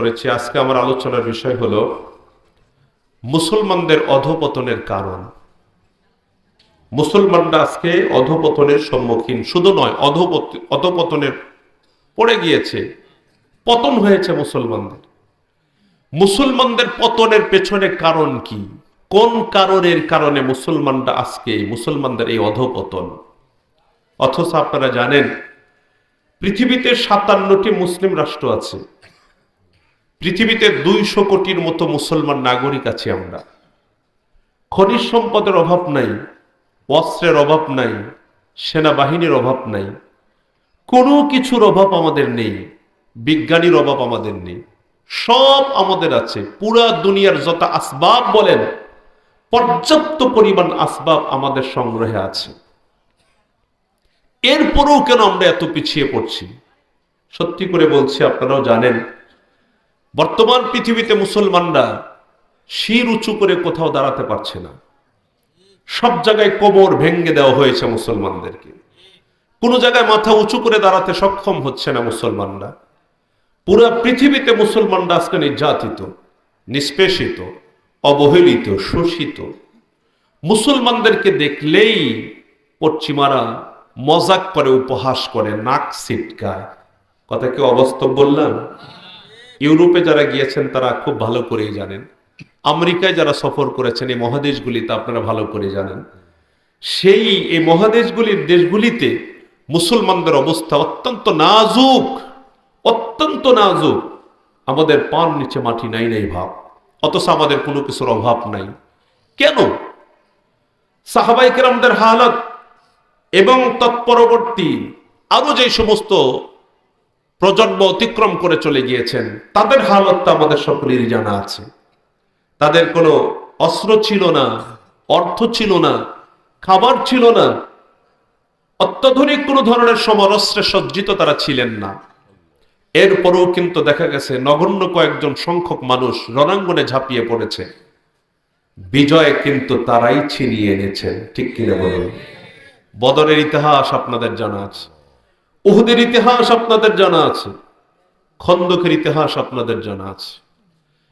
করেছি। আজকে আমার আলোচনার বিষয় হলো মুসলমানদের অধপতনের কারণ। মুসলমানরা আজকে অধপতনের সম্মুখীন, শুধু নয়, অধপত অধপতনের পড়ে গিয়েছে, পতন হয়েছে মুসলমানদের। মুসলমানদের পতনের পেছনে কারণ কি? কোন কারণের কারণে মুসলমানরা আজকে, মুসলমানদের এই অধপতন? অথচ আপনারা জানেন, পৃথিবীতে সাতান্নটি মুসলিম রাষ্ট্র আছে। পৃথিবীতে দুইশো কোটির মতো মুসলমান নাগরিক আছি আমরা। খনিজ সম্পদের অভাব নাই, অস্ত্রের অভাব নাই, সেনাবাহিনীর অভাব নাই। কোনো কিছুর অভাব আমাদের নেই, বিজ্ঞানীর অভাব আমাদের নেই। সব আমাদের আছে। পুরা দুনিয়ার যত আসবাব বলেন, পর্যাপ্ত পরিমাণ আসবাব আমাদের সংগ্রহে আছে। এরপরেও কেন আমরা এত পিছিয়ে পড়ছি? সত্যি করে বলছি, আপনারাও জানেন বর্তমান পৃথিবীতে মুসলমানরা শির উঁচু করে কোথাও দাঁড়াতে পারছে না। সব জায়গায় কোমর ভেঙ্গে দেওয়া হয়েছে মুসলমানদেরকে। কোনো জায়গায় মাথা উঁচু করে দাঁড়াতে সক্ষম হচ্ছে না মুসলমানরা। পুরো পৃথিবীতে মুসলমানরা আজকে নির্যাতিত, নিষ্পেষিত, অবহেলিত, শোষিত। মুসলমানদেরকে দেখলেই পশ্চিমারা মজাক করে, উপহাস করে, নাক সিটকায় কথা কি অবাস্তব বললাম? ইউরোপে যারা গিয়েছেন, তারা খুব ভালো করেই জানেন। আমেরিকায় যারা সফর করেছেন, এই মহাদেশগুলিতে আপনারা ভালো করে জানেন। সেই, এই মহাদেশগুলির দেশগুলিতে মুসলমানদের অবস্থা অত্যন্ত নাজুক অত্যন্ত নাজুক। আমাদের পান নিচে মাটি নাই নাই ভাব, অথচ আমাদের কোনো কিছুর অভাব নাই। কেন? সাহাবাই কেরামদের হালত এবং তৎপরবর্তী আরও যে সমস্ত প্রজন্ম অতিক্রম করে চলে গিয়েছেন। তাদের হালত আমাদের সকলেরই জানা আছে। তাদের কোনো অস্ত্র ছিল না, অর্থ ছিল না, খাবার ছিল না। অত্যাধুনিক কোনো ধরনের সমরস্ত্রে সজ্জিত তারা ছিলেন না। এরপরেও কিন্তু দেখা গেছে, নগণ্য কয়েকজন সংখ্যক মানুষ রণাঙ্গনে ঝাঁপিয়ে পড়েছে। বিজয় কিন্তু তারাই ছিনিয়ে এনেছেন। ঠিক কিনা বলুন? বদরের ইতিহাস আপনাদের জানা আছে। উহুদের ইতিহাস আপনাদের জানা আছে, খন্দকের ইতিহাস আপনাদের জানা আছে,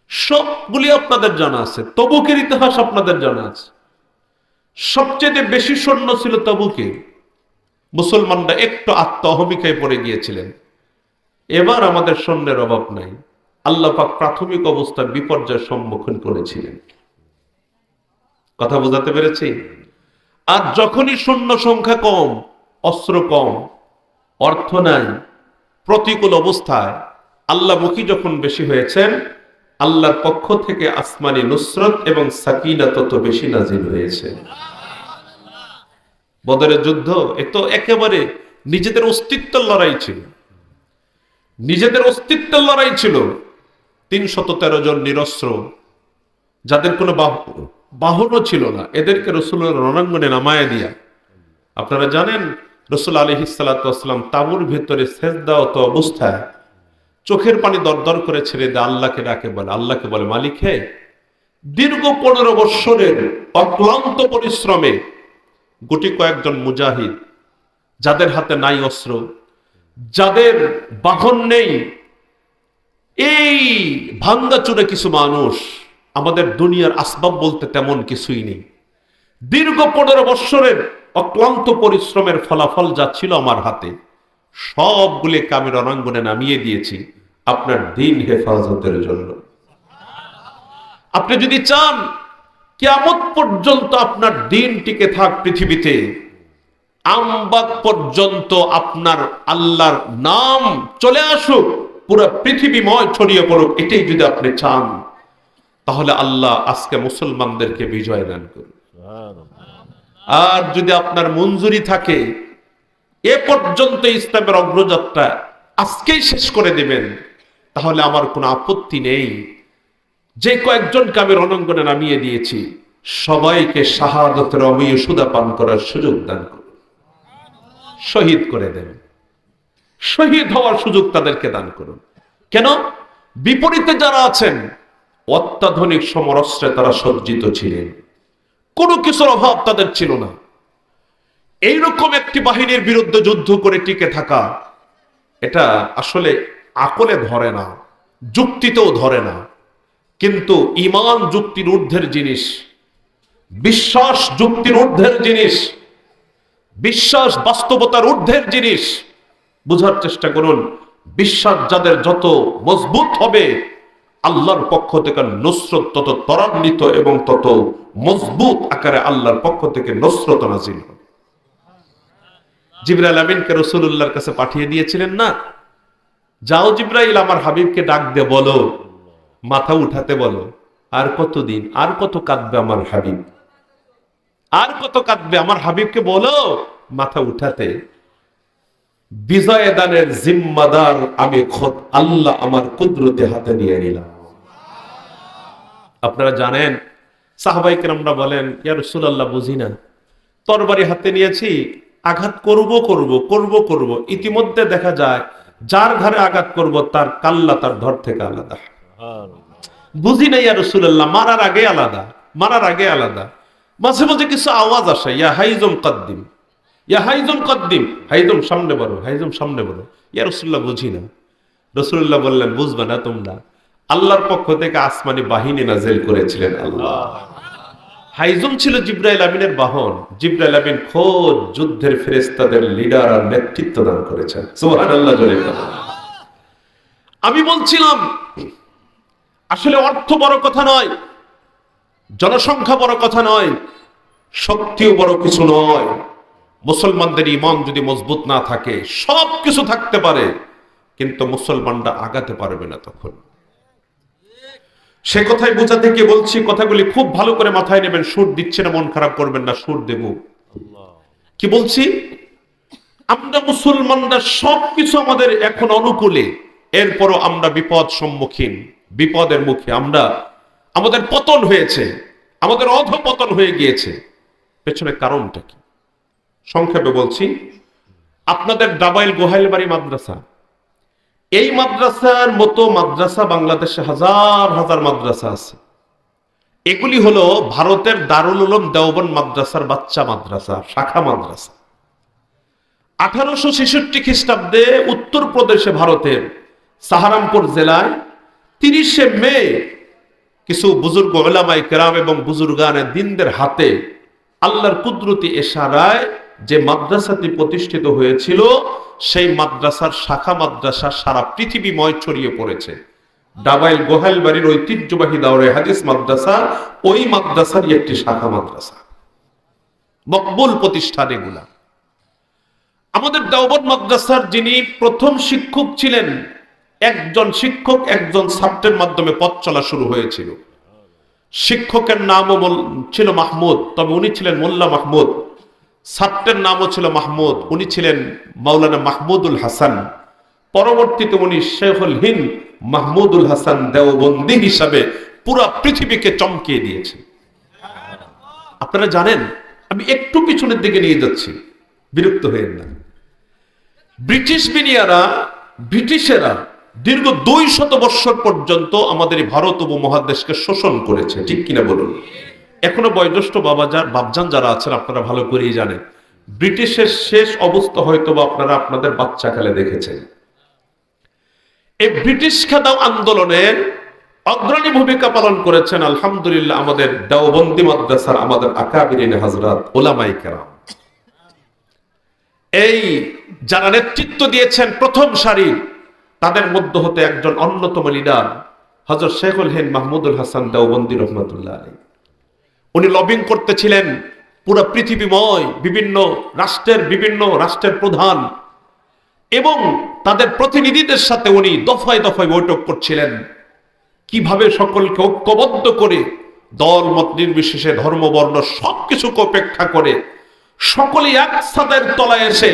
সবগুলি আপনাদের জানা আছে, তবুকের ইতিহাস আপনাদের জানা আছে। সবচেয়ে বেশি সৈন্য ছিল তবুকে। মুসলমানরা একটু আত্ম অহমিকায় পড়ে গিয়েছিলেন। এবার আমাদের সৈন্যের অভাব নাই। আল্লাহ পাক প্রাথমিক অবস্থার বিপর্যয়ের সম্মুখীন করেছিলেন। কথা বোঝাতে পেরেছি? আর যখনই সৈন্য সংখ্যা কম, অস্ত্র কম অর্থ নাই প্রতিকূল অবস্থায় আল্লাহমুখী যখন বেশি হয়েছেন, আল্লাহর পক্ষ থেকে আসমানি নুসরত এবং সাকিনা তত বেশি নাজিল হয়েছে। বদরের যুদ্ধ, এ তো একেবারে নিজেদের অস্তিত্বের লড়াই ছিল। নিজেদের অস্তিত্বের লড়াই ছিল। তিনশত তেরো জন নিরস্ত্র, যাদের কোনো বাহনও ছিল না। এদেরকে রসুলের রণাঙ্গনে নামায় দিয়া। আপনারা জানেন রসুল আলী হিসালাতাম তাবুর ভেতরে শেষদাওত অবস্থায়। চোখের পানি দরদর করে ছেড়ে দেয় আল্লাহকে ডাকে, বলে, আল্লাহকে বলে, মালিক হে, দীর্ঘ পনেরো বৎসরের অক্লান্ত পরিশ্রমে গুটি কয়েকজন মুজাহিদ, যাদের হাতে নাই অস্ত্র, যাদের বাহন নেই, এই ভাঙ্গা চুরে কিছু মানুষ, আমাদের দুনিয়ার আসবাব বলতে তেমন কিছুই নেই। দীর্ঘ পনেরো বৎসরের অক্লান্ত পরিশ্রমের ফলাফল যা ছিল আমার হাতে, সবগুলিকে আমি রণাঙ্গনে নামিয়ে দিয়েছি আপনার দিন হেফাজতের জন্য। আপনি যদি চান কেমন পর্যন্ত আপনার দিন টিকে থাক পৃথিবীতে, আমবাগ পর্যন্ত আপনার আল্লাহর নাম চলে আসুক, পুরো পৃথিবীময় ছড়িয়ে পড়ুক, এটাই যদি আপনি চান, তাহলে আল্লাহ আজকে মুসলমানদেরকে বিজয় দান করুন। আর যদি আপনার মঞ্জুরি থাকে, এ পর্যন্ত ইসলামের অগ্রযাত্রা আজকেই শেষ করে দেবেন, তাহলে আমার কোনো আপত্তি নেই। যে কয়েকজনকে আমি রণাঙ্গনে নামিয়ে দিয়েছি, সবাইকে শাহাদতের অমীয় সুদা পান করার সুযোগ দান করুন। শহীদ করে দেন। শহীদ হওয়ার সুযোগ তাদেরকে দান করুন। কেন? বিপরীতে যারা আছেন, অত্যাধুনিক সমরস্ত্রে তারা সজ্জিত ছিলেন। কোনো কিছুর অভাব তাদের ছিল না। এইরকম একটি বাহিনীর বিরুদ্ধে যুদ্ধ করে টিকে থাকা, এটা আসলে আকলে ধরে না, যুক্তিতেও ধরে না। কিন্তু ইমান যুক্তির ঊর্ধ্বের জিনিস, বিশ্বাস যুক্তির ঊর্ধ্বের জিনিস, বিশ্বাস বাস্তবতার ঊর্ধ্বের জিনিস। বোঝার চেষ্টা করুন, বিশ্বাস যাদের যত মজবুত হবে আল্লাহর পক্ষ থেকে নসরত তত ত্বরান্বিত এবং তত মজবুত আকারে আল্লাহর পক্ষ থেকে নসরত নাজিল হবে। জিবরাইল আমিনকে রসুল্লাহর কাছে পাঠিয়ে দিয়েছিলেন না? যাও জিব্রাইল, আমার হাবিবকে ডাক দে, বলো। মাথা উঠাতে বলো, আর কতদিন, আর কত কাঁদবে আমার হাবিব? আর কত কাঁদবে আমার হাবিবকে বলো। মাথা উঠাতে বিজয় দানের জিম্মাদার আমি খোদ আল্লাহ আমার কুদরতে হাতে নিয়ে নিলাম। আপনারা জানেন সাহাবাইকে আমরা বলেন ইয়া রাসূলুল্লাহ বুঝি না। তরবারি হাতে নিয়েছি আঘাত করব করব করব করব। ইতিমধ্যে দেখা যায় যার ঘরে আঘাত করব তার কাল্লা তার ধর থেকে আলাদা। বুঝি নাই আর রসুল্লাহ মারার আগে আলাদা মারার আগে আলাদা। মাঝে মাঝে কিছু আওয়াজ আসে ইয়া হাইজম কদ্দিম। ইয়া হাইজম কদ্দিম, হাইজম সামনে বড় হাইজম সামনে বড় ইয়া রসুল্লাহ বুঝি না। রসুল্লাহ বললেন, বুঝবে না তোমরা, আল্লাহর পক্ষ থেকে আসমানি বাহিনী নাজেল করেছিলেন আল্লাহ। হাইজম ছিল জিব্রাইল আমিনের বাহন। জিব্রাইল আমিন খোদ যুদ্ধের ফেরেস্তাদের লিডার আর নেতৃত্ব দান করেছেন। জোরে বলেন। আমি বলছিলাম, আসলে অর্থ বড় কথা নয়, জনসংখ্যা বড় কথা নয়, শক্তিও বড় কিছু নয়। মুসলমানদের ইমান যদি মজবুত না থাকে, সব কিছু থাকতে পারে, কিন্তু মুসলমানরা আগাতে পারবে না তখন। সে কথাই বোঝাতে গিয়ে বলছি, কথাগুলি খুব ভালো করে মাথায় নেবেন, সুর দিচ্ছে না, মন খারাপ করবেন না, সুর দেব। কি বলছি? আমরা মুসলমানরা সবকিছু আমাদের এখন অনুকূলে, এরপরও আমরা বিপদ সম্মুখীন, বিপদের মুখে আমরা, আমাদের পতন হয়েছে, আমাদের অধপতন হয়ে গিয়েছে। পেছনে কারণটা কি? সংক্ষেপে বলছি, আপনাদের ডাবাইল গোহাইলবাড়ি মাদ্রাসা। এই মাদ্রাসার মতো মাদ্রাসা বাংলাদেশে হাজার হাজার মাদ্রাসা আছে। এগুলি হলো ভারতের দারুল উলুম দেওবন মাদ্রাসার বাচ্চা মাদ্রাসা, শাখা মাদ্রাসা। আঠারোশো ছেষট্টি খ্রিস্টাব্দে উত্তরপ্রদেশে ভারতের সাহারামপুর জেলায় তিরিশে মে কিছু বুজুর্গ ওলামাই কেরাম এবং বুজুর্গানের দিনদের হাতে আল্লাহর কুদরতি এশারায় যে মাদ্রাসাটি প্রতিষ্ঠিত হয়েছিল, সেই মাদ্রাসার শাখা মাদ্রাসা সারা পৃথিবীময় ছড়িয়ে পড়েছে। ডাবাইল গোহাইল বাড়ির ঐতিহ্যবাহী দাওরে হাদিস মাদ্রাসা, ওই মাদ্রাসারই একটি শাখা মাদ্রাসা। মকবুল প্রতিষ্ঠান এগুলা। আমাদের দেওবন মাদ্রাসার যিনি প্রথম শিক্ষক ছিলেন, একজন শিক্ষক, একজন ছাত্রের মাধ্যমে পথ চলা শুরু হয়েছিল। শিক্ষকের নামও ছিল মাহমুদ, তবে উনি ছিলেন মোল্লা মাহমুদ। ছাত্রের নামও ছিল মাহমুদ, উনি ছিলেন মাওলানা মাহমুদুল হাসান। পরবর্তীতে উনি শেখুল হিন্দ মাহমুদুল হাসান দেওবন্দি হিসাবে পুরা পৃথিবীকে চমকিয়ে দিয়েছেন। আপনারা জানেন, আমি একটু পিছনের দিকে নিয়ে যাচ্ছি, বিরক্ত হয়ে না। ব্রিটিশ মিডিয়ারা, ব্রিটিশেরা দীর্ঘ দুই শত বৎসর পর্যন্ত আমাদের ভারত উপমহাদেশকে শোষণ করেছে, ঠিক কিনা বলুন? এখনও বয়োজ্যেষ্ঠ বাবাজার বাবজান যারা আছেন, আপনারা ভালো করেই জানেন। ব্রিটিশের শেষ অবস্থা হয়তো বা আপনারা আপনাদের বাচ্চা কালে দেখেছেন। এই ব্রিটিশ খেদাও আন্দোলনের অগ্রণী ভূমিকা পালন করেছেন, আলহামদুলিল্লাহ, আমাদের দেওবন্দি মাদ্রাসার আমাদের আকাবিরিন হাজরাত ওলামাই কেরাম। এই যারা নেতৃত্ব দিয়েছেন প্রথম সারির তাদের মধ্যে হতে একজন অন্যতম লিডার হজরত শেখুল হেন মাহমুদুল হাসান দেওবন্দি রহমতুল্লাহ আলী উনি লবিং করতেছিলেন পুরো পৃথিবীময় বিভিন্ন রাষ্ট্রের বিভিন্ন রাষ্ট্রের প্রধান এবং তাদের প্রতিনিধিদের সাথে উনি দফায় দফায় বৈঠক করছিলেন। কীভাবে সকলকে ঐক্যবদ্ধ করে দল, মত নির্বিশেষে ধর্ম, বর্ণ সবকিছুকে উপেক্ষা করে সকলে এক ছাদের তলায় এসে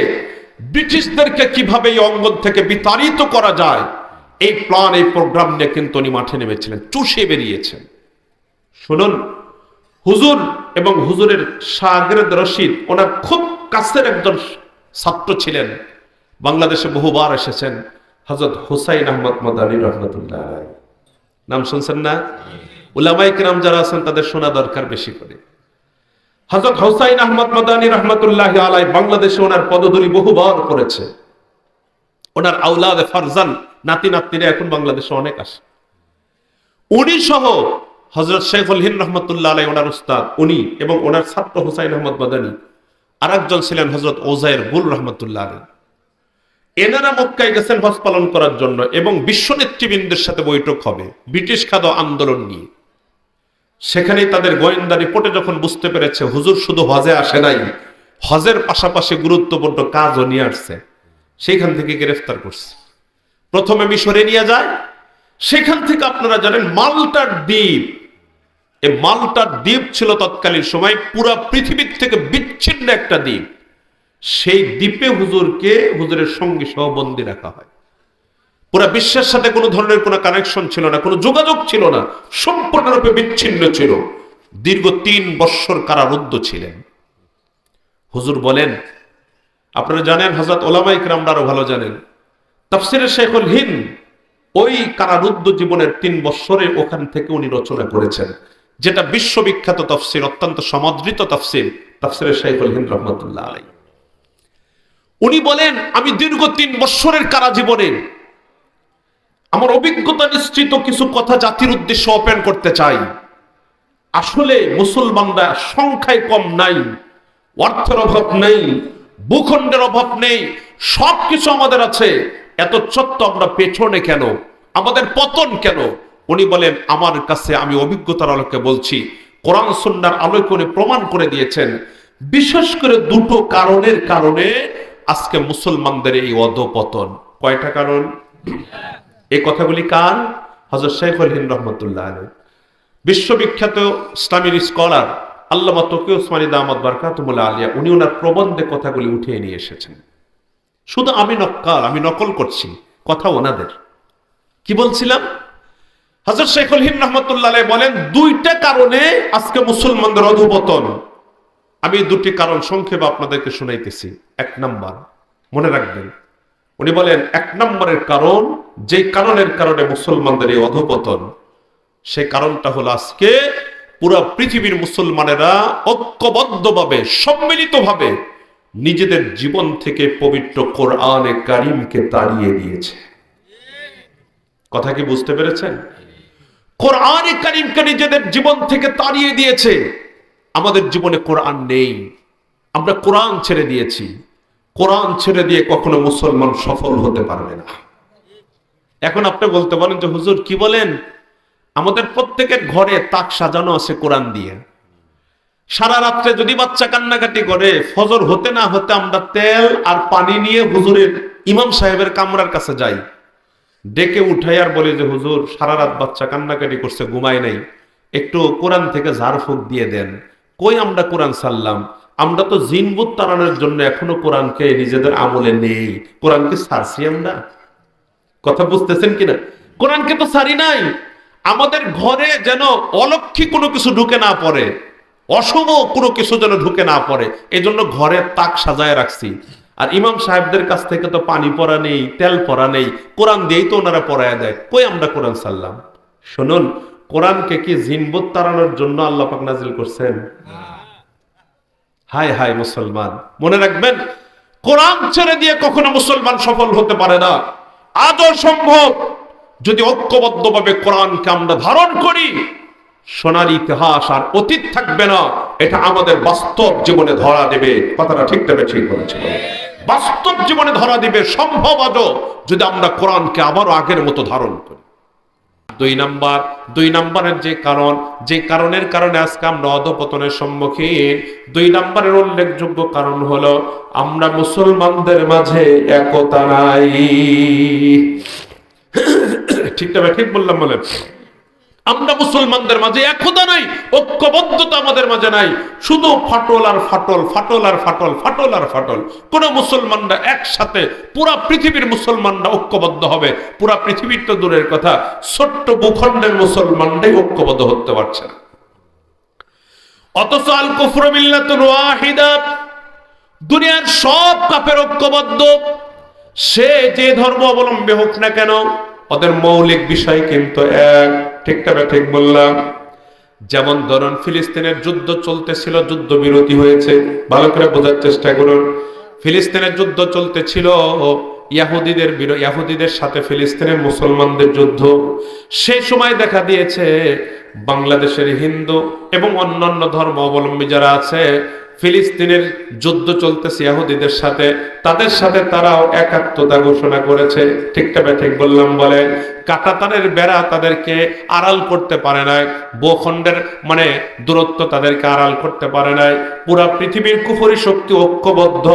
ব্রিটিশদেরকে কীভাবে এই অঙ্গন থেকে বিতাড়িত করা যায়, এই প্ল্যান, এই প্রোগ্রাম নিয়ে কিন্তু উনি মাঠে নেমেছিলেন চুষে বেরিয়েছেন। শুনুন হুজুর এবং হুজুরের শাগরেদ রশিদ, ওনার খুব কাছের একজন ছাত্র ছিলেন। বাংলাদেশে বহুবার এসেছেন হজরত হুসাইন আহমদ মাদানী রহমতুল্লাহ নাম শুনছেন না? উলামাইক রাম যারা আছেন, তাদের শোনা দরকার বেশি করে। হজরত হুসাইন আহমদ মাদানী রহমতুল্লাহ আলাই বাংলাদেশে ওনার পদধূলি বহুবার করেছে ওনার আউলাদ ফারজান নাতি নাতনিরা এখন বাংলাদেশে অনেক আসে উনি সহ হজরত শেখুল হিন রহমতুল্লাহ আলাই ওনার উস্তাদ, উনি এবং ওনার ছাত্র হুসাইন আহমদ মাদানী আর একজন ছিলেন হজরত ওজায়ের বুল রহমতুল্লাহ আলাই এনারা মক্কায় গেছেন হজ পালন করার জন্য এবং বিশ্ব নেতৃবৃন্দের সাথে বৈঠক হবে, ব্রিটিশ খাদ আন্দোলন নিয়ে। সেখানেই তাদের গোয়েন্দা রিপোর্টে যখন বুঝতে পেরেছে, হুজুর শুধু হজে আসে নাই, হজের পাশাপাশি গুরুত্বপূর্ণ কাজও নিয়ে আসছে, সেইখান থেকে গ্রেফতার করছে। প্রথমে মিশরে নিয়ে যায়, সেখান থেকে আপনারা জানেন মাল্টার দ্বীপ এই মাল্টার দ্বীপ ছিল তৎকালীন সময়, পুরা পৃথিবীর থেকে বিচ্ছিন্ন একটা দ্বীপ। সেই দ্বীপে হুজুরকে হুজুরের সঙ্গে সহ বন্দি রাখা হয়। পুরা বিশ্বের সাথে কোনো ধরনের কোনো কানেকশন ছিল না, কোনো যোগাযোগ ছিল না, সম্পূর্ণরূপে বিচ্ছিন্ন ছিল। দীর্ঘ তিন বৎসর কারারুদ্ধ ছিলেন। হুজুর বলেন, আপনারা জানেন হজরত ওলামা ইকরামরা আরও ভালো জানেন, তাফসিরের শেখুল হিন ওই কারারুদ্ধ জীবনের তিন বৎসরে ওখান থেকে উনি রচনা করেছেন। যেটা বিশ্ববিখ্যাত তফসির, অত্যন্ত সমাদৃত তফসির, তাফসিরের শেখুল হিন্দ রহমতুল্লাহ আলাই উনি বলেন, আমি দীর্ঘ তিন বৎসরের কারা জীবনে আমার অভিজ্ঞতা নিশ্চিত কিছু কথা জাতির উদ্দেশ্যে ওপেন করতে চাই। আসলে মুসলমানরা সংখ্যায় কম নাই, অর্থের অভাব নেই, ভূখণ্ডের অভাব নেই, সবকিছু আমাদের আছে। এত চত্ব আমরা পেছনে কেন? আমাদের পতন কেন? উনি বলেন, আমার কাছে আমি অভিজ্ঞতার আলোকে বলছি, কোরআন সুন্নার আলোকে উনি প্রমাণ করে দিয়েছেন, বিশেষ করে দুটো কারণের কারণে আজকে মুসলমানদের এই অধপতন। কয়টা কারণ? এই কথাগুলি কার? হজরত শেখুল হিন্দ রহমতুল্লাহ আলী বিশ্ববিখ্যাত ইসলামীর স্কলার আল্লামা তকি ওসমানী দামদ বারকাতুমুল্লাহ আলিয়া, উনি ওনার প্রবন্ধে কথাগুলি উঠিয়ে নিয়ে এসেছেন। শুধু আমি নক্কাল, আমি নকল করছি, কথা ওনাদের। কি বলছিলাম? হজরত শেখুল হিন্দ রহমতুল্লাহ বলেন, দুইটা কারণে আজকে মুসলমানদের অধপতন। আমি দুটি কারণ সংক্ষেপে আপনাদেরকে শুনাইতেছি। এক নাম্বার, মনে রাখবেন, উনি বলেন, এক নম্বরের কারণ যে কারণের কারণে মুসলমানদের এই অধপতন সেই কারণটা হলো আজকে পুরো পৃথিবীর মুসলমানেরা ঐক্যবদ্ধভাবে, সম্মিলিতভাবে নিজেদের জীবন থেকে পবিত্র কোরআনে কারিমকে তাড়িয়ে দিয়েছে। কথা কি বুঝতে পেরেছেন? কোরআনে কারিমকে নিজেদের জীবন থেকে তাড়িয়ে দিয়েছে। আমাদের জীবনে কোরআন নেই। আমরা কোরআন ছেড়ে দিয়েছি। কোরআন ছেড়ে দিয়ে কখনো মুসলমান সফল হতে পারবে না। এখন আপনি বলতে পারেন যে, হুজুর, কি বলেন? আমাদের প্রত্যেকের ঘরে তাক সাজানো আছে কোরআন দিয়ে। সারা রাত্রে যদি বাচ্চা কান্নাকাটি করে, ফজর হতে না হতে আমরা তেল আর পানি নিয়ে হুজুরের ইমাম সাহেবের কামরার কাছে যাই। ডেকে উঠাই আর বলে যে, হুজুর, সারা রাত বাচ্চা কান্নাকাটি করছে, ঘুমায় নাই। একটু কোরআন থেকে ঝাড়ফুঁক দিয়ে দেন। কই আমরা কোরআন সারলাম আমরা তো জিনবুত তাড়ানোর জন্য এখনও কোরআনকে নিজেদের আমলে নেই। কোরআনকে সারছি আমরা? কথা বুঝতেছেন কিনা কোরআনকে তো সারি নাই। আমাদের ঘরে যেন অলক্ষী কোনো কিছু ঢুকে না পড়ে, অশুভ কোনো কিছু যেন ঢুকে না পড়ে এই জন্য ঘরের তাক সাজায় রাখছি। আর ইমাম সাহেবদের কাছ থেকে তো পানি পরা নেই, তেল পরা নেই, কোরআন দিয়েই তো ওনারা পড়ায় দেয় কই আমরা কোরআন সারলাম শুনুন, কোরআনকে কি জিনবুত তাড়ানোর জন্য আল্লাহ পাক নাজিল করছেন? হায় হায় মুসলমান, মনে রাখবেন, কোরআন ছেড়ে দিয়ে কখনো মুসলমান সফল হতে পারে না। আজও সম্ভব, যদি ঐক্যবদ্ধভাবে কোরআনকে আমরা ধারণ করি, সোনার ইতিহাস আর অতীত থাকবে না, এটা আমাদের বাস্তব জীবনে ধরা দেবে। কথাটা ঠিক ঠিক বলেছিল বাস্তব জীবনে ধরা দিবে সম্ভব আজও যদি আমরা কোরআনকে আবারও আগের মতো ধারণ করি। দুই নাম্বার, দুই নাম্বারের যে কারণ, যে কারণের কারণে আজকে আমরা অধপতনের সম্মুখীন। দুই নাম্বারের উল্লেখযোগ্য কারণ হলো, আমরা মুসলমানদের মাঝে একতা নাই। ঠিক ঠিক বললাম বলে। আমরা মুসলমানদের মাঝে একতা নাই, ঐক্যবদ্ধতা আমাদের মাঝে নাই। শুধু ফাটল আর ফাটল ফাটল আর ফাটল ফাটল আর ফাটল। কোন মুসলমানরা একসাথে, পুরা পৃথিবীর মুসলমানরা ঐক্যবদ্ধ হবে। পুরা পৃথিবীর তো দূরের কথা, ছোট্ট ভূখণ্ডের মুসলমানরাই ঐক্যবদ্ধ হতে পারছে না। অথচ আল কুফর মিল্লাতুন ওয়াহিদা, দুনিয়ার সব কাপের ঐক্যবদ্ধ। সে যে ধর্ম অবলম্বী হোক না কেন ওদের মৌলিক বিষয় কিন্তু এক। ঠিকটা ঠিক বললাম। যেমন ধরুন, ফিলিস্তিনের যুদ্ধ চলতেছিল, যুদ্ধ বিরতি হয়েছে। ভালো করে বোঝার চেষ্টা করুন। ফিলিস্তিনের যুদ্ধ চলতেছিল, ইয়াহুদিদের ইয়াহুদিদের সাথে ফিলিস্তিনের মুসলমানদের যুদ্ধ। সেই সময় দেখা দিয়েছে, বাংলাদেশের হিন্দু এবং অন্যান্য ধর্ম অবলম্বী যারা আছে ফিলিস্তিনের যুদ্ধ চলতেছে, ইহুদিদের সাথে। তাদের সাথে তারাও একাত্মতা ঘোষণা করেছে। ঠিকটা ঠিক বললাম, বলে কাটাতানের বেড়া তাদেরকে আড়াল করতে পারে নাই। ভূখণ্ডের মানে দূরত্ব তাদেরকে আড়াল করতে পারে নাই। পুরা পৃথিবীর কুফরি শক্তি ঐক্যবদ্ধ।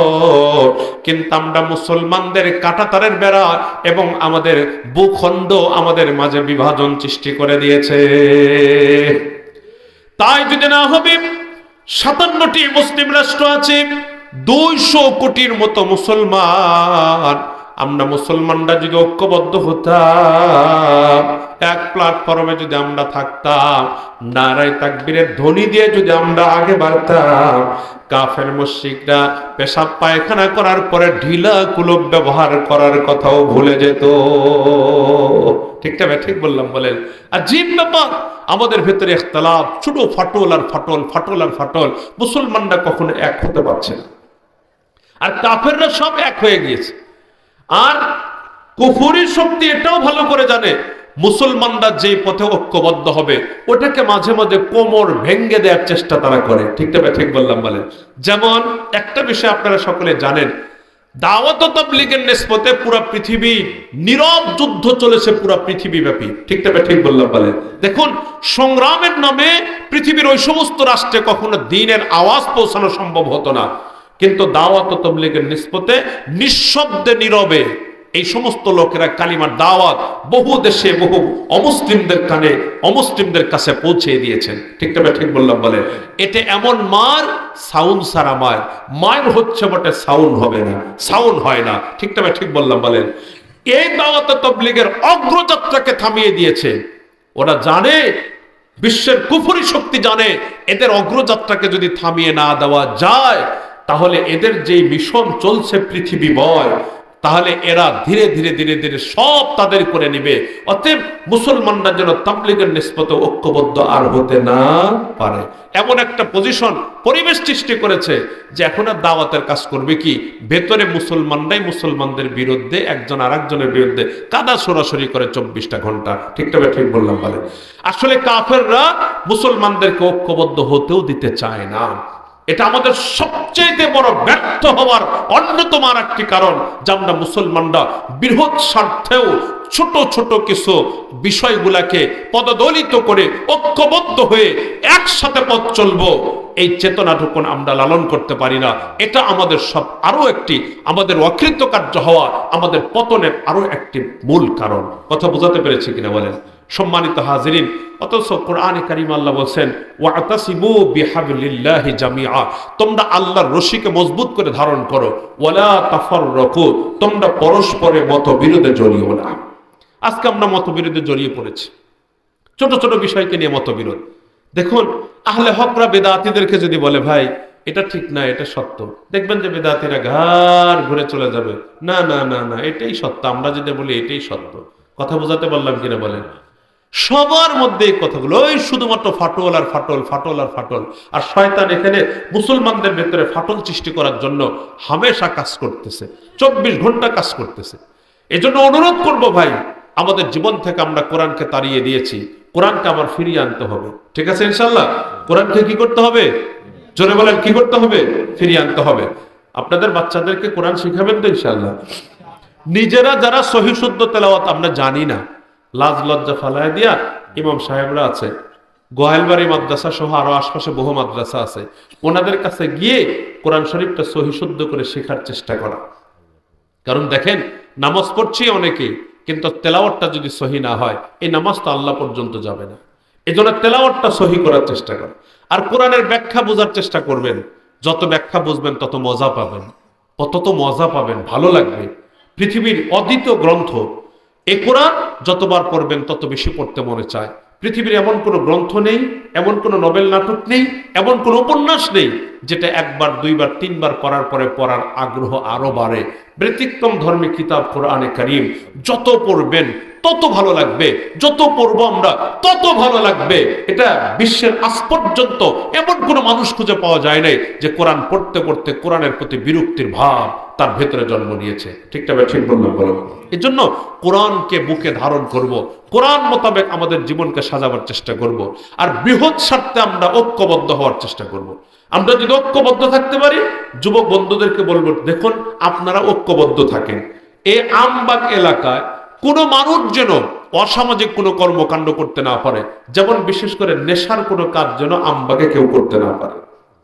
কিন্তু আমরা মুসলমানদের কাটাতারের বেড়া এবং আমাদের ভূখণ্ড আমাদের মাঝে বিভাজন সৃষ্টি করে দিয়েছে। তাই যদি না হবে সাতান্নটি মুসলিম রাষ্ট্র আছে দুইশো কোটির মতো মুসলমান। আমরা মুসলমানরা যদি ঐক্যবদ্ধ হতাম, এক প্ল্যাটফর্মে যদি আমরা থাকতাম, নারায় তাকবীরের ধ্বনি দিয়ে যদি আমরা আগে বাড়তাম, কাফের মুশরিকরা পেশাব পায়খানা করার পরে ঢিলা কুলব ব্যবহার করার কথাও ভুলে যেত। ঠিকটা ঠিক বললাম, বলেন। আর জিম ব্যাপার, আমাদের ভেতরে ইখতলাফ ছোট ফাটল আর ফাটল ফাটল আর ফাটল। মুসলমানরা কখনো এক হতে পারছে না। আর কাফেররা সব এক হয়ে গিয়েছে। আর কুফুরি শক্তি এটাও ভালো করে জানে, মুসলমানরা যে পথে ঐক্যবদ্ধ হবে, ওটাকে মাঝে মাঝে কোমর ভেঙ্গে দেওয়ার চেষ্টা তারা করে। ঠিক তবে ঠিক বললাম বলে? যেমন একটা বিষয় আপনারা সকলে জানেন, দাওয়াত তাবলিগের নেসপতে পুরো পৃথিবী, নীরব যুদ্ধ চলেছে পুরো পৃথিবী ব্যাপী ঠিক তবে ঠিক বললাম বলেন দেখুন, সংগ্রামের নামে পৃথিবীর ওই সমস্ত রাষ্ট্রে কখনো দিনের আওয়াজ পৌঁছানো সম্ভব হতো না। কিন্তু দাওয়াত তবলিগের নিষ্পতে নিঃশব্দে নীরবে। এই সমস্ত লোকেরা কালিমার দাওয়াত বহু দেশে বহু অমুসলিমদের কানে, অমুসলিমদের কাছে পৌঁছে দিয়েছেন। ঠিক তবে ঠিক বললাম বলে এটা এমন মার, সাউন্ড সারা মার। মায়ের হচ্ছে বটে, সাউন্ড হবে না, সাউন্ড হয় না। ঠিক তবে ঠিক বললাম বলেন এই দাওয়াত তবলিগের অগ্রযাত্রাকে থামিয়ে দিয়েছে। ওরা জানে, বিশ্বের কুফরি শক্তি জানে, এদের অগ্রযাত্রাকে যদি থামিয়ে না দেওয়া যায় তাহলে এদের যে মিশন চলছে পৃথিবী বয় তাহলে এরা ধীরে ধীরে ধীরে ধীরে সব তাদের করে নিবে। অতএব মুসলমানরা যেন তাবলিগের নিষ্পত ঐক্যবদ্ধ আর হতে না পারে। এমন একটা পজিশন পরিবেশ সৃষ্টি করেছে যে এখন আর দাওয়াতের কাজ করবে কি? ভেতরে মুসলমানরাই মুসলমানদের বিরুদ্ধে, একজন আর একজনের বিরুদ্ধে কাদা সরাসরি করে চব্বিশটা ঘণ্টা। ঠিক তবে ঠিক বললাম বলে আসলে কাফেররা মুসলমানদেরকে ঐক্যবদ্ধ হতেও দিতে চায় না। এটা আমাদের সবচেয়ে বড় ব্যর্থ হওয়ার অন্যতম আর একটি কারণ, যে আমরা মুসলমানরা বৃহৎ স্বার্থেও ছোট ছোট কিছু বিষয়গুলাকে পদদলিত করে ঐক্যবদ্ধ হয়ে একসাথে পথ চলবো, এই চেতনাটুকুন আমরা লালন করতে পারি না। এটা আমাদের সব আরও একটি, আমাদের অকৃতকার্য হওয়া আমাদের পতনের আরও একটি মূল কারণ। কথা বোঝাতে পেরেছি কিনা বলেন? সম্মানিত হাজিরিন, অথচ কোরআনে কারিম আল্লাহ বলছেন তোমরা আল্লাহর রশিকে মজবুত করে ধারণ করো। ওয়ালা তাফাররাকু তোমরা পরস্পরের মতবিরোধে জড়িও না। আজকে আমরা মতবিরোধে জড়িয়ে পড়েছি। ছোট ছোট বিষয়কে নিয়ে মতবিরোধ। দেখুন, আহলে হকরা বেদাতিদেরকে যদি বলে, ভাই, এটা ঠিক না, এটা সত্য দেখবেন যে বেদাতিরা ঘাড় ঘুরে চলে যাবে। না না না না, এটাই সত্য, আমরা যদি বলি এটাই সত্য কথা বোঝাতে পারলাম কিনা বলেন? সবার মধ্যে এই কথাগুলো, ওই শুধুমাত্র ফাটল আর ফাটল ফাটল আর ফাটল। আর শয়তান এখানে মুসলমানদের ভেতরে ফাটল সৃষ্টি করার জন্য হামেশা কাজ করতেছে, চব্বিশ ঘণ্টা কাজ করতেছে। এজন্য অনুরোধ করব ভাই, আমাদের জীবন থেকে আমরা কোরআনকে তাড়িয়ে দিয়েছি, কোরআনকে আমার ফিরিয়ে আনতে হবে। ঠিক আছে ইনশাল্লাহ কোরআনকে কি করতে হবে? জোরে বলেন, কি করতে হবে? ফিরিয়ে আনতে হবে। আপনাদের বাচ্চাদেরকে কোরআন শিখাবেন তো ইনশাল্লাহ নিজেরা যারা সহি শুদ্ধ তেলাওয়াত আমরা জানি না লাজ লজ্জা ফালায় দিয়া ইমাম সাহেবরা আছে। গোয়ালবাড়ি মাদ্রাসা সহ আরও আশপাশে বহু মাদ্রাসা আছে। ওনাদের কাছে গিয়ে কোরআন শরীফটা সহি শুদ্ধ করে শেখার চেষ্টা করা। কারণ দেখেন, নামাজ পড়ছি অনেকে, কিন্তু তেলাওয়াতটা যদি সহি না হয়, এই নামাজ তো আল্লাহ পর্যন্ত যাবে না। এই জন্য তেলাওয়াতটা সহি করার চেষ্টা করেন। আর কোরআনের ব্যাখ্যা বোঝার চেষ্টা করবেন। যত ব্যাখ্যা বুঝবেন, তত মজা পাবেন। তত মজা পাবেন, ভালো লাগবে। পৃথিবীর অদ্বিতীয় গ্রন্থ এ কোরআন যতবার পড়বেন, তত বেশি পড়তে মনে চায়। পৃথিবীর এমন কোনো গ্রন্থ নেই, এমন কোনো নবেল নাটক নেই, এমন কোনো উপন্যাস নেই, যেটা একবার, দুইবার, তিনবার করার পরে পড়ার আগ্রহ আরও বাড়ে। ব্যতিক্রম ধর্মী কিতাব কোরআনে করিম, যত পড়বেন তত ভালো লাগবে, যত পড়ব আমরা, তত ভালো লাগবে এটা বিশ্বের আজ পর্যন্ত এমন কোনো মানুষ খুঁজে পাওয়া যায় নাই যে কোরআন পড়তে পড়তে কোরআনের প্রতি বিরক্তির ভাব তার ভেতরে জন্ম নিয়েছে ঠিকটা ঠিক বললাম বলো এই জন্য কোরআনকে বুকে ধারণ করব। কোরআন মোতাবেক আমাদের জীবনকে সাজাবার চেষ্টা করব। আর বৃহৎ স্বার্থে আমরা ঐক্যবদ্ধ হওয়ার চেষ্টা করব। আমরা যদি ঐক্যবদ্ধ থাকতে পারি, যুবক বন্ধুদেরকে বলব, দেখুন, আপনারা ঐক্যবদ্ধ থাকেন এ আমবাগ এলাকায় কোনো মানুষ যেন অসামাজিক কোনো কর্মকাণ্ড করতে না পারে, যেমন বিশেষ করে নেশার কোনো কাজ যেন আমবাগে কেউ করতে না পারে।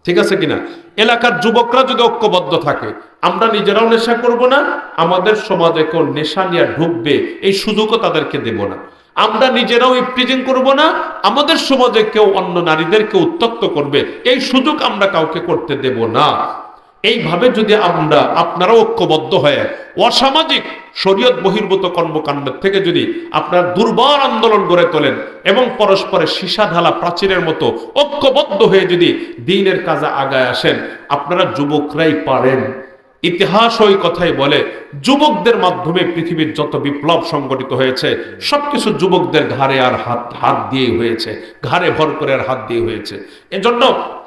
ঠিক আছে কিনা? এলাকার যুবকরা যদি ঐক্যবদ্ধ থাকে, আমরা নিজেরাও নেশা করব না, আমাদের সমাজে কেউ নেশা নিয়ে ঢুকবে, এই সুযোগও তাদেরকে দেব না। আমরা নিজেরাও ইফটিজিং করব না, আমাদের সমাজে কেউ অন্য নারীদেরকে উত্তক্ত করবে, এই সুযোগ আমরা কাউকে করতে দেব না। এইভাবে যদি আমরা আপনারা ঐক্যবদ্ধ হয়ে অসামাজিক শরীয়ত বহির্ভূত কর্মকাণ্ডের থেকে যদি আপনারা দুর্বার আন্দোলন গড়ে তোলেন এবং পরস্পরের সীসা ঢালা প্রাচীরের মতো ঐক্যবদ্ধ হয়ে যদি দিনের কাজে আগায় আসেন, আপনারা যুবকরাই পারেন। ইতিহাস ওই কথাই বলে, যুবকদের মাধ্যমে পৃথিবীর যত বিপ্লব সংগঠিত হয়েছে, সবকিছু যুবকদের ঘাড়ে আর হাত হাত দিয়ে হয়েছে, ঘাড়ে ভর করে আর হাত দিয়ে হয়েছে। এজন্য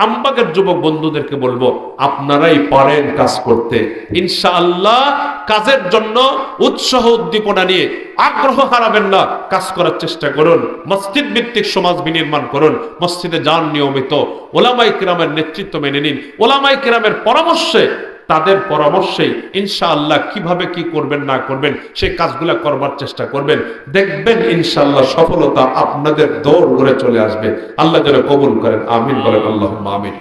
আমবাগের যুবক বন্ধুদেরকে বলব, আপনারাই পারেন কাজ করতে। ইনশাআল্লাহ কাজের জন্য উৎসাহ উদ্দীপনা নিয়ে আগ্রহ হারাবেন না, কাজ করার চেষ্টা করুন, মসজিদ ভিত্তিক সমাজ বিনির্মাণ করুন, মসজিদে যান নিয়মিত, ওলামাই কিরামের নেতৃত্ব মেনে নিন, ওলামাই কিরামের পরামর্শে তাদের পরামর্শেই ইনশাআল্লাহ কীভাবে কি করবেন, না করবেন, সেই কাজগুলো করবার চেষ্টা করবেন। দেখবেন ইনশাআল্লাহ সফলতা আপনাদের দৌড় করে চলে আসবে। আল্লাহ যেন কবুল করেন, আমিন বলেন আল্লাহ আমিন।